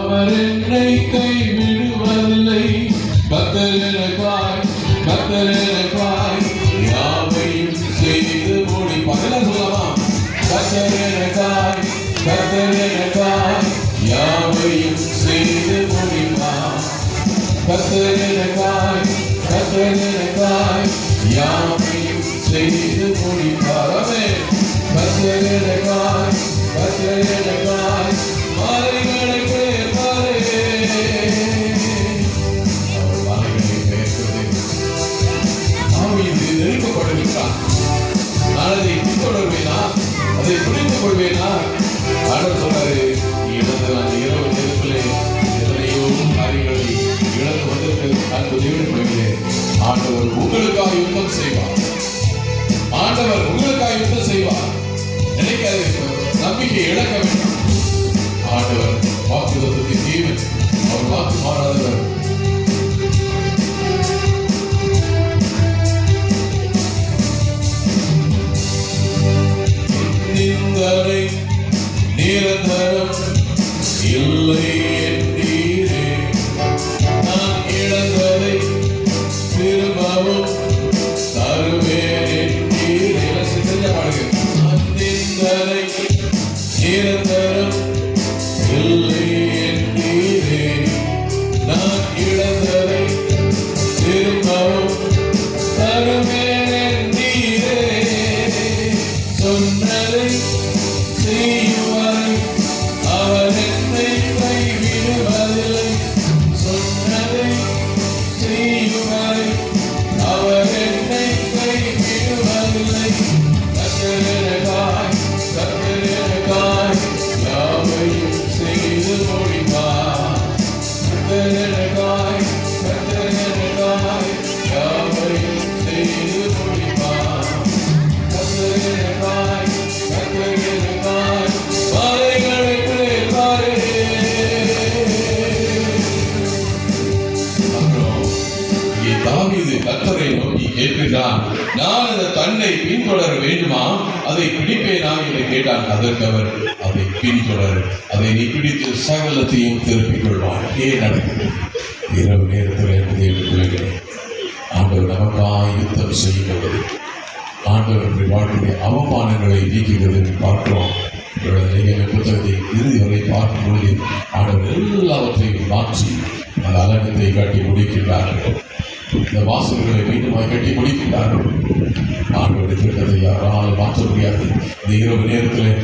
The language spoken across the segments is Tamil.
அவர் என்னை கைவிடுவதில்லை. கத்தரனக்காய் கத்தரனக்காய் யாவையும் செய்து முடிப்பார். பகல சொல்லலாம்? கத்தரனக்காய் கத்தரனக்காய் யாவையும் செய்து முடிப்பார். கத்தரனக்காய் கத்தரனக்காய் யாவையும் செய்து முடிப்பார். ஆமென். கத்தரனக்காய் நினைக்காதீர்கள் நம்பிக்கை இழக்க வேண்டும் ஆண்டவர் வாக்குதத்தின் ஜீவன் அவர் வாக்கு மாறாதவர். நிந்தனை நிரந்தரம் see. தாவீது கத்தரை நோக்கி கேட்கின்றான் நான் அந்த தன்னை பின்தொடர வேண்டுமா? அதை பிடிப்பேனா? என்று கேட்டான் அதற்கு அவர் அதை பின்தொடர். அதை நீ பிடித்து சகலத்தையும் திருப்பிக் கொள்வான் ஏன் நடக்கிறது? இரவு நேரத்தில் என்பதை பிள்ளைகளே. ஆண்டவர் நமக்காய் யுத்தம் செய்கிறது ஆண்டவருடைய வாழ்க்கையுடைய அவமானங்களை நீக்குகிறது பார்க்கிறோம். புத்தகத்தை இறுதி வரை பார்க்கும் பொழுது ஆண்டவர் எல்லாவற்றையும் மாற்றி அந்த அலங்கத்தை காட்டி முடிக்கின்றார்கள் இந்த வாசல்களை மீண்டுமாய் கட்டி முடிக்கின்றார்கள் ஆண்டவருடைய திட்டத்தை யாரால் மாற்ற முடியாது. இந்த இரவு நேரத்தில்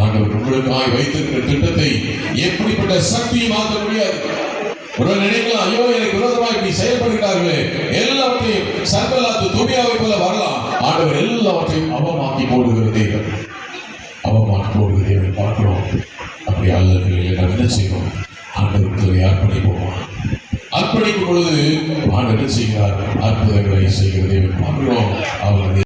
ஆண்டவர் உங்களுக்காய் வைத்திருக்கிற திட்டத்தை எப்படிப்பட்ட சக்தியை மாற்ற முடியாது. உடல் நினைக்கலாம் ஐயோ எனக்கு விரோதமாக இப்படி செயல்படுகிறார்களே. எல்லாவற்றையும் சர்வலாத்து துணியாவை போல வரலாம். ஆண்டவர் எல்லாவற்றையும் அவமாக்கி போடுகிற தேவன். அவமாக்கி போடுகிற தேவன் பார்க்கிறோம். அப்படி அல்ல நிலையில் நாம் என்ன செய்வோம்? அர்ப்பணிக்கும் பொழுது ஆண்டவர் செய்கிறார். அற்புதங்களை செய்கிற பார்க்கிறோம் அவர்கள்